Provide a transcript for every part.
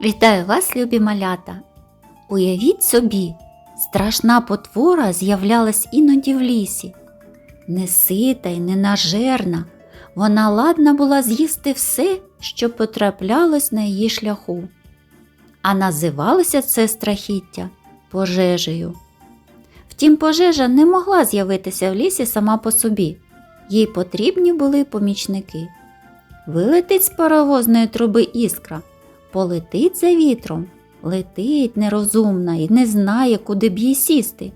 Вітаю вас, любі малята! Уявіть собі, страшна потвора з'являлась іноді в лісі. Несита й ненажерна, вона ладна була з'їсти все, що потраплялось на її шляху. А називалося це страхіття пожежею. Втім, пожежа не могла з'явитися в лісі сама по собі, їй потрібні були помічники. Вилетить з паровозної труби іскра, полетить за вітром, летить нерозумна і не знає, куди б їй сісти.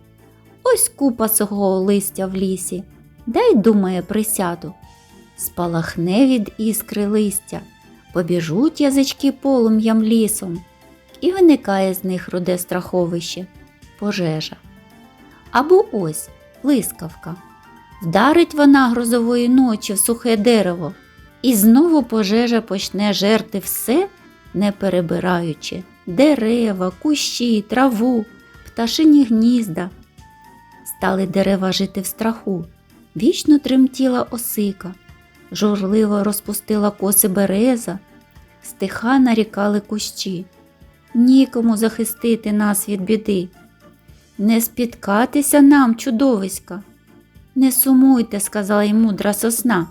Ось купа сухого листя в лісі, дай думає, присяду. Спалахне від іскри листя, побіжуть язички полум'ям лісом, і виникає з них руде страховище пожежа. Або ось блискавка. Вдарить вона грозової ночі в сухе дерево, і знову пожежа почне жерти все, не перебираючи дерева, кущі, траву, пташині гнізда. Стали дерева жити в страху, вічно тремтіла осика, журливо розпустила коси береза, стиха нарікали кущі. Нікому захистити нас від біди. Не спіткатися нам, чудовиська. Не сумуйте, сказала й мудра сосна.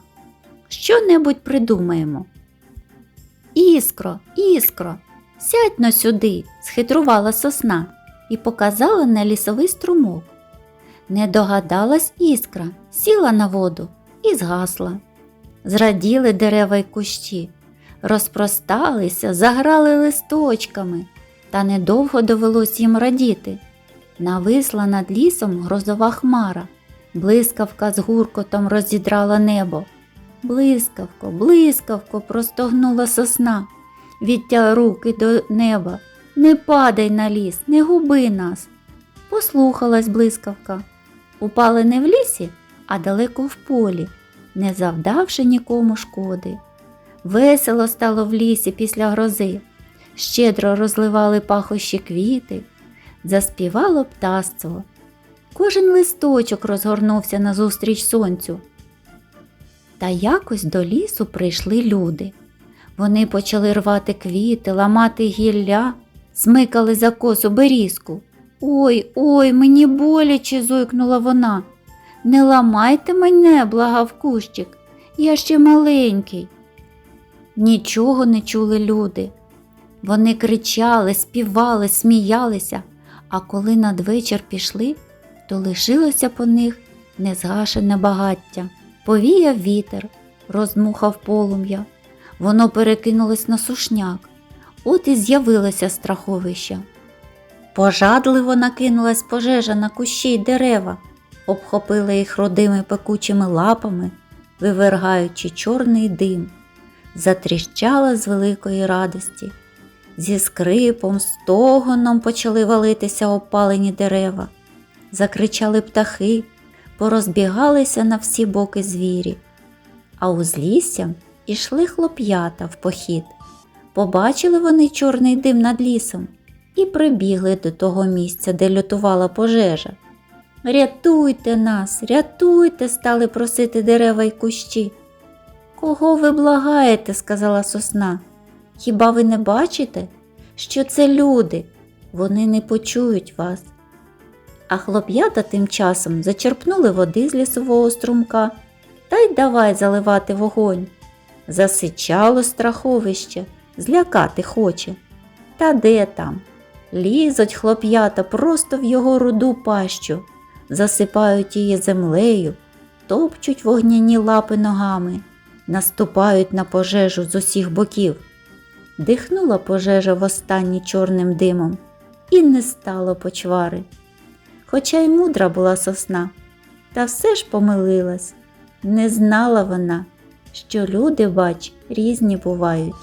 Що-небудь придумаємо. Іскро, іскро, сядь но сюди, схитрувала сосна і показала на лісовий струмок. Не догадалась іскра, сіла на воду і згасла. Зраділи дерева й кущі, розпросталися, заграли листочками, та недовго довелось їм радіти. Нависла над лісом грозова хмара, блискавка з гуркотом розідрала небо. Блискавко, блискавко, простогнула сосна, відтя руки до неба. Не падай на ліс, не губи нас. Послухалась блискавка. Упали не в лісі, а далеко в полі, не завдавши нікому шкоди. Весело стало в лісі після грози, щедро розливали пахощі квіти, заспівало птаство. Кожен листочок розгорнувся назустріч сонцю. Та якось до лісу прийшли люди. Вони почали рвати квіти, ламати гілля, смикали за косу берізку. Ой, ой, мені боляче, зойкнула вона. Не ламайте мене, благав кущик, я ще маленький. Нічого не чули люди. Вони кричали, співали, сміялися, а коли надвечір пішли, то лишилося по них незгашене багаття. Повіяв вітер, розмухав полум'я. Воно перекинулось на сушняк. От і з'явилося страховище. Пожадливо накинулась пожежа на кущі й дерева, обхопила їх родими пекучими лапами, вивергаючи чорний дим, затріщала з великої радості. Зі скрипом, стогоном почали валитися опалені дерева, закричали птахи, порозбігалися на всі боки звірі, а узліссям ішли хлоп'ята в похід. Побачили вони чорний дим над лісом і прибігли до того місця, де лютувала пожежа. Рятуйте нас, рятуйте, стали просити дерева й кущі. Кого ви благаєте? сказала сосна. Хіба ви не бачите, що це люди? Вони не почують вас. А хлоп'ята тим часом зачерпнули води з лісового струмка та й давай заливати вогонь. Засичало страховище, злякати хоче. Та де там? Лізуть хлоп'ята просто в його руду пащу, засипають її землею, топчуть вогняні лапи ногами, наступають на пожежу з усіх боків. Дихнула пожежа востаннє чорним димом, і не стало почвари. Хоча й мудра була сосна, та все ж помилилась. Не знала вона, що люди, бач, різні бувають.